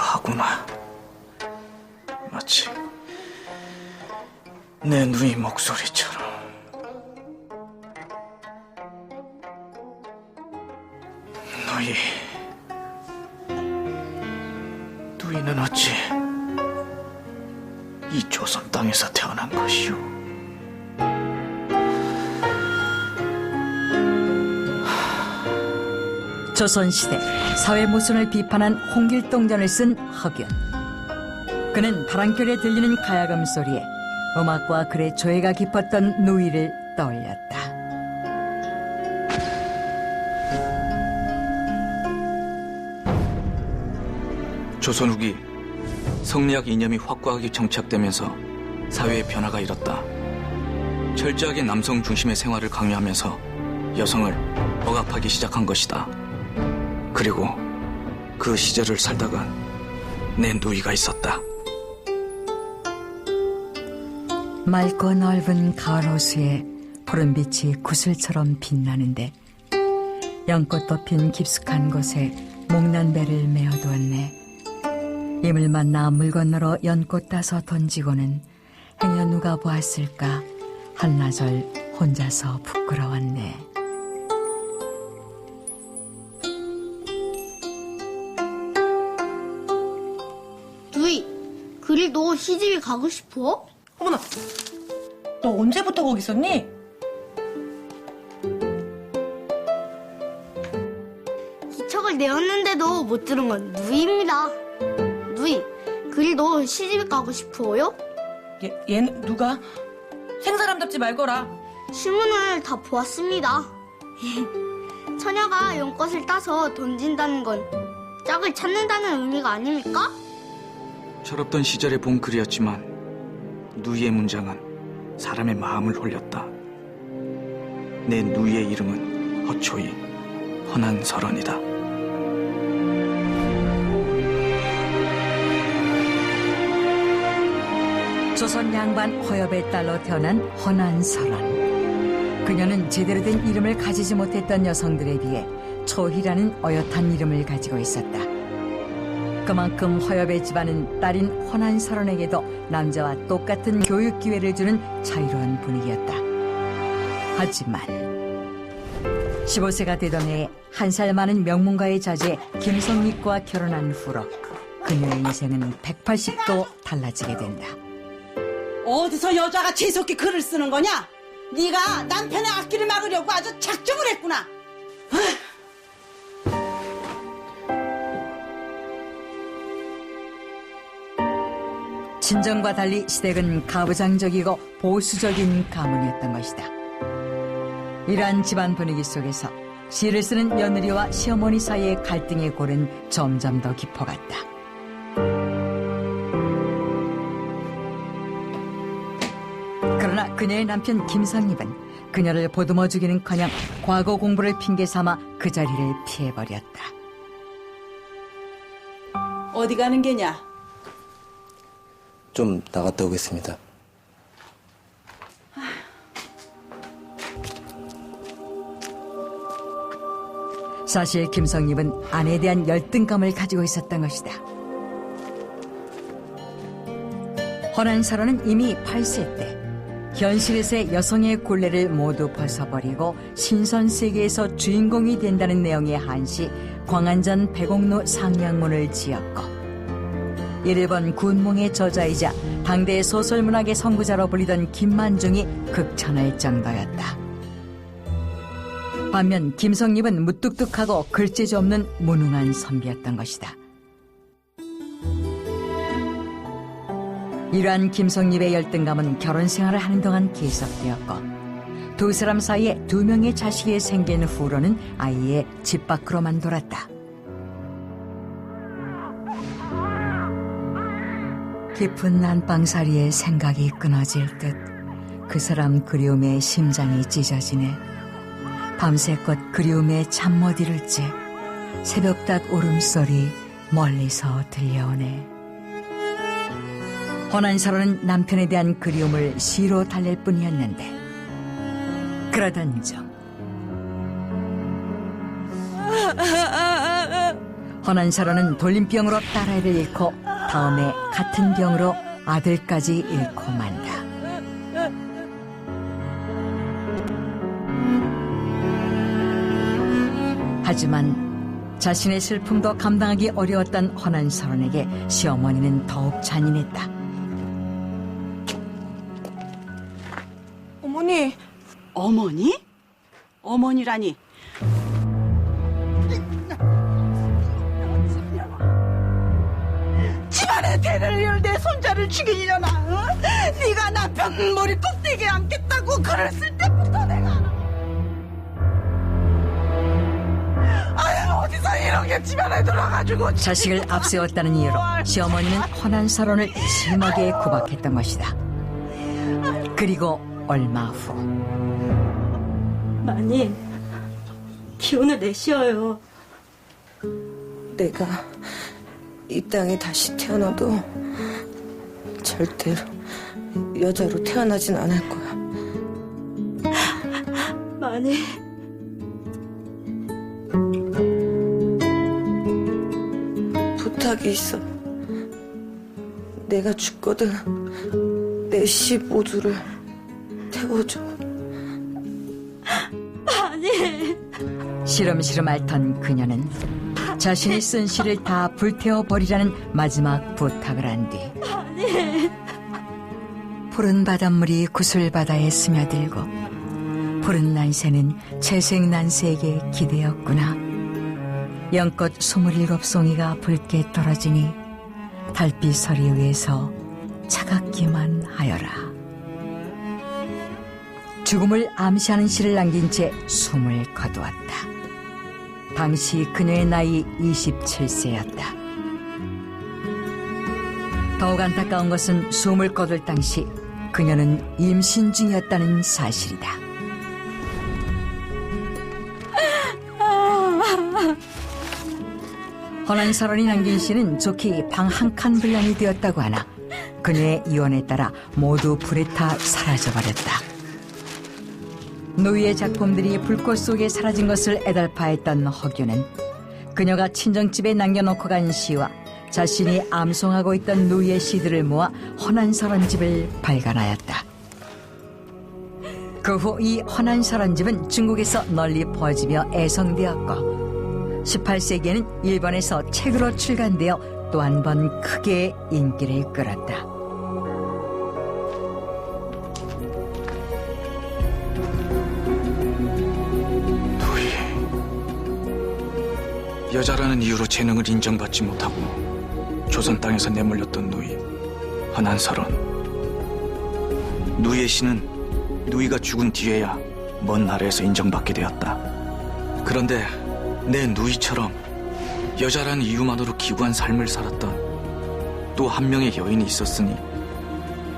애틋하구나. 마치 내 누이 목소리처럼. 누이, 누이는 어찌 이 조선 땅에서 태어난 것이오? 조선시대 사회 모순을 비판한 홍길동전을 쓴 허균. 그는 바람결에 들리는 가야금 소리에 음악과 글의 조예가 깊었던 누이를 떠올렸다. 조선 후기 성리학 이념이 확고하게 정착되면서 사회의 변화가 일었다. 철저하게 남성 중심의 생활을 강요하면서 여성을 억압하기 시작한 것이다. 그리고 그 시절을 살다간 내 누이가 있었다. 맑고 넓은 가을 호수에 푸른 빛이 구슬처럼 빛나는데 연꽃 덮인 깊숙한 곳에 목난 배를 메어두었네. 이물 만나 물 건너러 연꽃 따서 던지고는 행여 누가 보았을까 한나절 혼자서 부끄러웠네. 너 시집이 가고 싶어? 어머나, 너 언제부터 거기 있었니? 기척을 내었는데도 못 들은 건 누이입니다. 누이, 그리 너 시집이 가고 싶어요? 얘, 얘는 누가? 생사람답지 말거라. 신문을 다 보았습니다. 처녀가 연꽃을 따서 던진다는 건 짝을 찾는다는 의미가 아닙니까? 철없던 시절에 본 글이었지만 누이의 문장은 사람의 마음을 홀렸다. 내 누이의 이름은 허초이 허난설원이다. 조선 양반 허엽의 딸로 태어난 허난설원. 그녀는 제대로 된 이름을 가지지 못했던 여성들에 비해 초희라는 어엿한 이름을 가지고 있었다. 그만큼 허엽의 집안은 딸인 허난설원에게도 남자와 똑같은 교육 기회를 주는 자유로운 분위기였다. 하지만 15세가 되던 해에 한 살 많은 명문가의 자제 김성립과 결혼한 후로 그녀의 인생은 180도 달라지게 된다. 어디서 여자가 재수없게 글을 쓰는 거냐? 네가 남편의 앞길을 막으려고 아주 작정을 했구나. 친정과 달리 시댁은 가부장적이고 보수적인 가문이었던 것이다. 이러한 집안 분위기 속에서 시를 쓰는 며느리와 시어머니 사이의 갈등의 골은 점점 더 깊어갔다. 그러나 그녀의 남편 김상립은 그녀를 보듬어 주기는커녕 과거 공부를 핑계 삼아 그 자리를 피해버렸다. 어디 가는 게냐? 좀 나갔다 오겠습니다. 사실 김성립은 아내에 대한 열등감을 가지고 있었던 것이다. 허난사로는 이미 8세 때 현실에서의 여성의 굴레를 모두 벗어버리고 신선 세계에서 주인공이 된다는 내용의 한시 광안전 백옥로 상량문을 지었고 일본 군몽의 저자이자 당대 소설문학의 선구자로 불리던 김만중이 극찬할 정도였다. 반면 김성립은 무뚝뚝하고 글재주 없는 무능한 선비였던 것이다. 이러한 김성립의 열등감은 결혼 생활을 하는 동안 계속되었고 두 사람 사이에 두 명의 자식이 생긴 후로는 아이의 집 밖으로만 돌았다. 깊은 난방사리에 생각이 끊어질 듯 그 사람 그리움에 심장이 찢어지네. 밤새껏 그리움에 잠 못 이룰 지 새벽닭 울음소리 멀리서 들려오네. 호난사로는 남편에 대한 그리움을 시로 달랠 뿐이었는데 그러던 중 허난사로는 돌림병으로 딸아이를 잃고 다음에 같은 병으로 아들까지 잃고 만다. 하지만 자신의 슬픔도 감당하기 어려웠던 허난사론에게 시어머니는 더욱 잔인했다. 어머니, 어머니? 어머니라니. 집안의 대를 이을 내 손자를 죽이려나? 어? 네가 남편 머리 꼭대기에 앉겠다고 글을 쓸 때부터 내가 아유 어디서 이런 게 집안에 들어가지고 자식을 앞세웠다는 이유로 시어머니는 허난사론을 심하게 구박했던 것이다. 그리고 얼마 후 마님, 기운을 내쉬어요. 내가 이 땅에 다시 태어나도 절대로 여자로 태어나진 않을 거야. 마님, 부탁이 있어. 내가 죽거든 내 시 모두를 태워줘. 마님. 시름시름 앓던 그녀는 자신이 쓴 시를 다 불태워 버리라는 마지막 부탁을 한 뒤 푸른 바닷물이 구슬바다에 스며들고 푸른 난새는 채색 난새에게 기대었구나 연꽃 스물일곱 송이가 붉게 떨어지니 달빛 서리 위에서 차갑기만 하여라 죽음을 암시하는 시를 남긴 채 숨을 거두었다. 당시 그녀의 나이 27세였다. 더욱 안타까운 것은 숨을 거둘 당시 그녀는 임신 중이었다는 사실이다. 허난사론이 남긴 시는 좋게 방 한 칸 분량이 되었다고 하나 그녀의 이혼에 따라 모두 불에 타 사라져버렸다. 노이의 작품들이 불꽃 속에 사라진 것을 애달파했던 허규는 그녀가 친정집에 남겨놓고 간 시와 자신이 암송하고 있던 노이의 시들을 모아 허난설원 집을 발간하였다. 그 후이 허난설원 집은 중국에서 널리 퍼지며 애성되었고 18세기에는 일본에서 책으로 출간되어 또 한 번 크게 인기를 끌었다. 여자라는 이유로 재능을 인정받지 못하고 조선 땅에서 내몰렸던 누이 허난설원. 누이의 시는 누이가 죽은 뒤에야 먼 나라에서 인정받게 되었다. 그런데 내 누이처럼 여자라는 이유만으로 기구한 삶을 살았던 또 한 명의 여인이 있었으니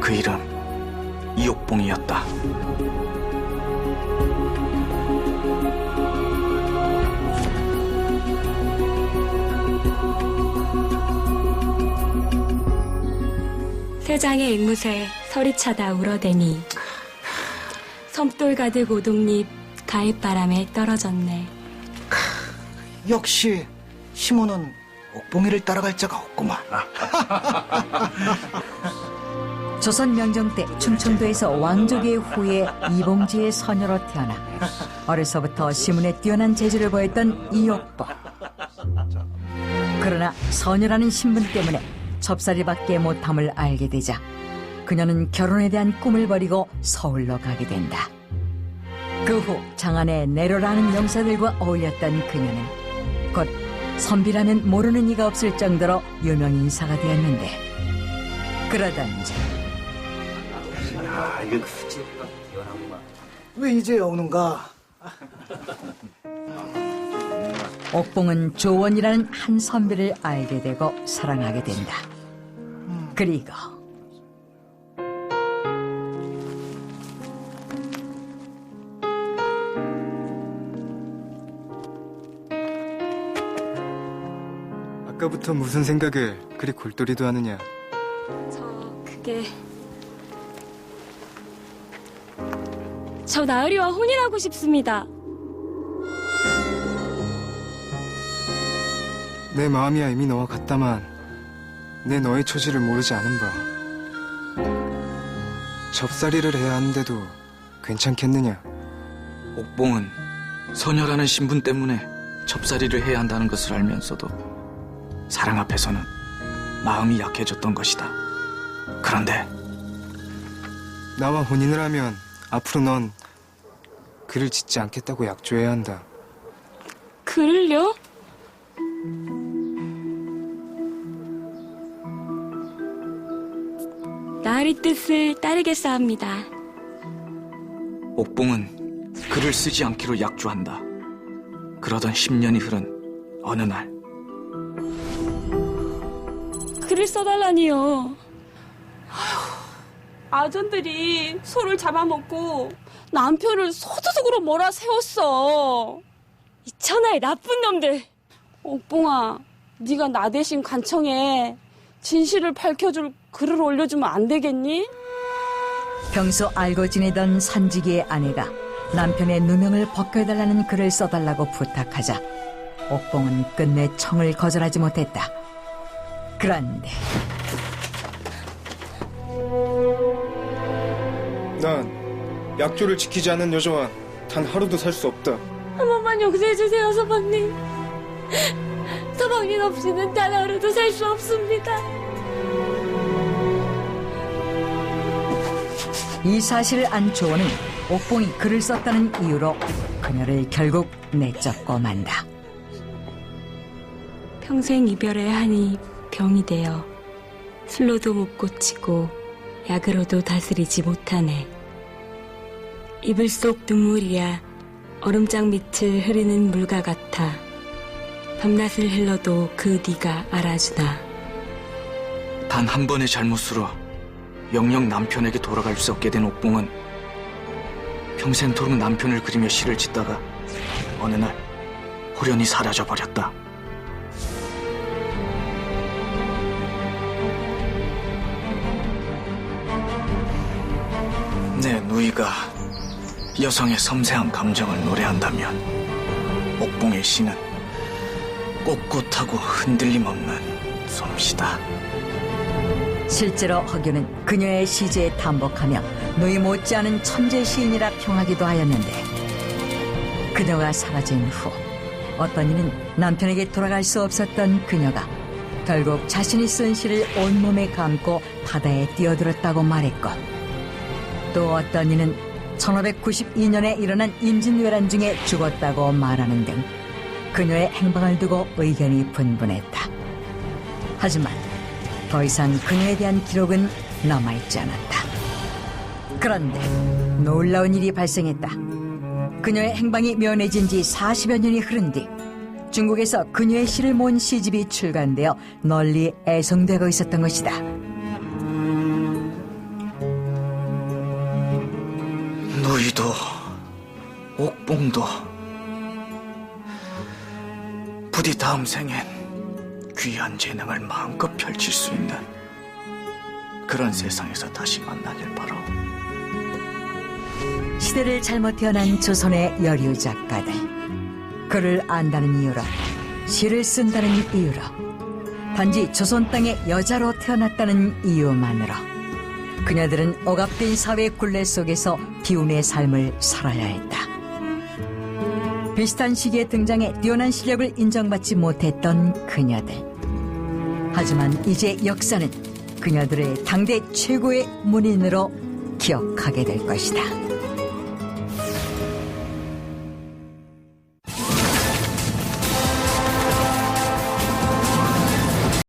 그 이름 이옥봉이었다. 세장의 앵무새 서리차다 울어대니 섬돌 가득 오동잎 가입바람에 떨어졌네. 역시 시모는 옥봉이를 따라갈 자가 없구만. 조선 명정 때 충청도에서 왕족의 후예 이봉지의 서녀로 태어나 어려서부터 시문에 뛰어난 재주를 보였던 이옥복. 그러나 서녀라는 신분 때문에 접살이밖에 못함을 알게 되자 그녀는 결혼에 대한 꿈을 버리고 서울로 가게 된다. 그 후 장안의 내로라는 영사들과 어울렸던 그녀는 곧 선비라면 모르는 이가 없을 정도로 유명 인사가 되었는데 그러던 중왜 이제 오는가? 옥봉은 조원이라는 한 선비를 알게 되고 사랑하게 된다. 그리고 아까부터 무슨 생각을 그리 골똘히도 하느냐? 저 그게 저 나으리와 혼인하고 싶습니다. 내 마음이야 이미 너와 같다만 내 너의 처지를 모르지 않은 바 접살이를 해야 하는데도 괜찮겠느냐 옥봉은 소녀라는 신분 때문에 접살이를 해야 한다는 것을 알면서도 사랑 앞에서는 마음이 약해졌던 것이다. 그런데 나와 혼인을 하면 앞으로 넌 그를 짓지 않겠다고 약조해야 한다 글을요? 나으리 뜻을 따르겠사옵니다. 옥봉은 글을 쓰지 않기로 약조한다. 그러던 10년이 흐른 어느 날 글을 써달라니요. 아전들이 소를 잡아먹고 남편을 소두둑으로 몰아 세웠어. 이 천하의 나쁜 놈들. 옥봉아, 네가 나 대신 간청해 진실을 밝혀줄 글을 올려주면 안 되겠니? 평소 알고 지내던 산지기의 아내가 남편의 누명을 벗겨달라는 글을 써달라고 부탁하자 옥봉은 끝내 청을 거절하지 못했다. 그런데 난 약조를 지키지 않는 여자와 단 하루도 살 수 없다 한 번만 용서해주세요, 서방님. 서방님 없이는 단 하루도 살 수 없습니다. 이 사실을 안 조원은 옥봉이 글을 썼다는 이유로 그녀를 결국 내쫓고 만다. 평생 이별의 한이 병이 되어 술로도 못 고치고 약으로도 다스리지 못하네. 이불 속 눈물이야 얼음장 밑을 흐르는 물과 같아 밤낮을 흘러도 그 네가 알아주나. 단 한 번의 잘못으로 영영 남편에게 돌아갈 수 없게 된 옥봉은 평생토록 남편을 그리며 시를 짓다가 어느 날 호련히 사라져 버렸다. 내 누이가 여성의 섬세한 감정을 노래한다면 옥봉의 시는 꼿꼿하고 흔들림 없는 솜씨다. 실제로 허균은 그녀의 시제에 탐복하며 누이 못지않은 천재 시인이라 평하기도 하였는데 그녀가 사라진 후 어떤 이는 남편에게 돌아갈 수 없었던 그녀가 결국 자신이 쓴 시를 온몸에 감고 바다에 뛰어들었다고 말했고 또 어떤 이는 1592년에 일어난 임진왜란 중에 죽었다고 말하는 등 그녀의 행방을 두고 의견이 분분했다. 하지만 더 이상 그녀에 대한 기록은 남아있지 않았다. 그런데 놀라운 일이 발생했다. 그녀의 행방이 묘해진 지 40여 년이 흐른 뒤 중국에서 그녀의 시를 모은 시집이 출간되어 널리 애송되고 있었던 것이다. 누이도 옥봉도 부디 다음 생엔 귀한 재능을 마음껏 펼칠 수 있는 그런 세상에서 다시 만나길 바라. 시대를 잘못 태어난 조선의 여류 작가들. 그를 안다는 이유로, 시를 쓴다는 이유로, 단지 조선 땅의 여자로 태어났다는 이유만으로 그녀들은 억압된 사회 굴레 속에서 비운의 삶을 살아야 했다. 비슷한 시기에 등장해 뛰어난 실력을 인정받지 못했던 그녀들. 하지만 이제 역사는 그녀들을 당대 최고의 문인으로 기억하게 될 것이다.